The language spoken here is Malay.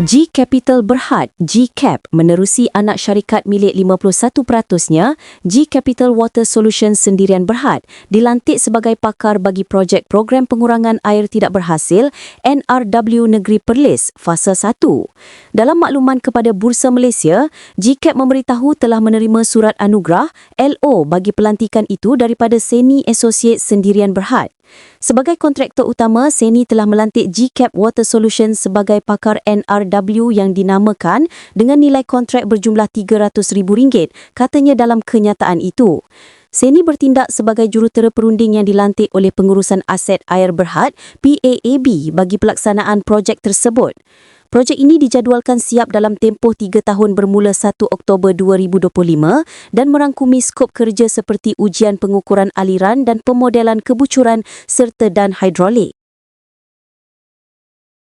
G Capital Berhad, GCAP, menerusi anak syarikat milik 51%-nya, G Capital Water Solutions Sendirian Berhad, dilantik sebagai pakar bagi projek program pengurangan air tidak berhasil NRW Negeri Perlis, Fasa 1. Dalam makluman kepada Bursa Malaysia, GCAP memberitahu telah menerima surat anugerah LO bagi pelantikan itu daripada Seni Associate Sendirian Berhad. Sebagai kontraktor utama, Seni telah melantik GCAP Water Solutions sebagai pakar NRW yang dinamakan dengan nilai kontrak berjumlah RM300,000, katanya dalam kenyataan itu. Seni bertindak sebagai jurutera perunding yang dilantik oleh Pengurusan Aset Air Berhad PAAB bagi pelaksanaan projek tersebut. Projek ini dijadualkan siap dalam tempoh 3 tahun bermula 1 Oktober 2025 dan merangkumi skop kerja seperti ujian pengukuran aliran dan pemodelan kebucuran serta dan hidrolik.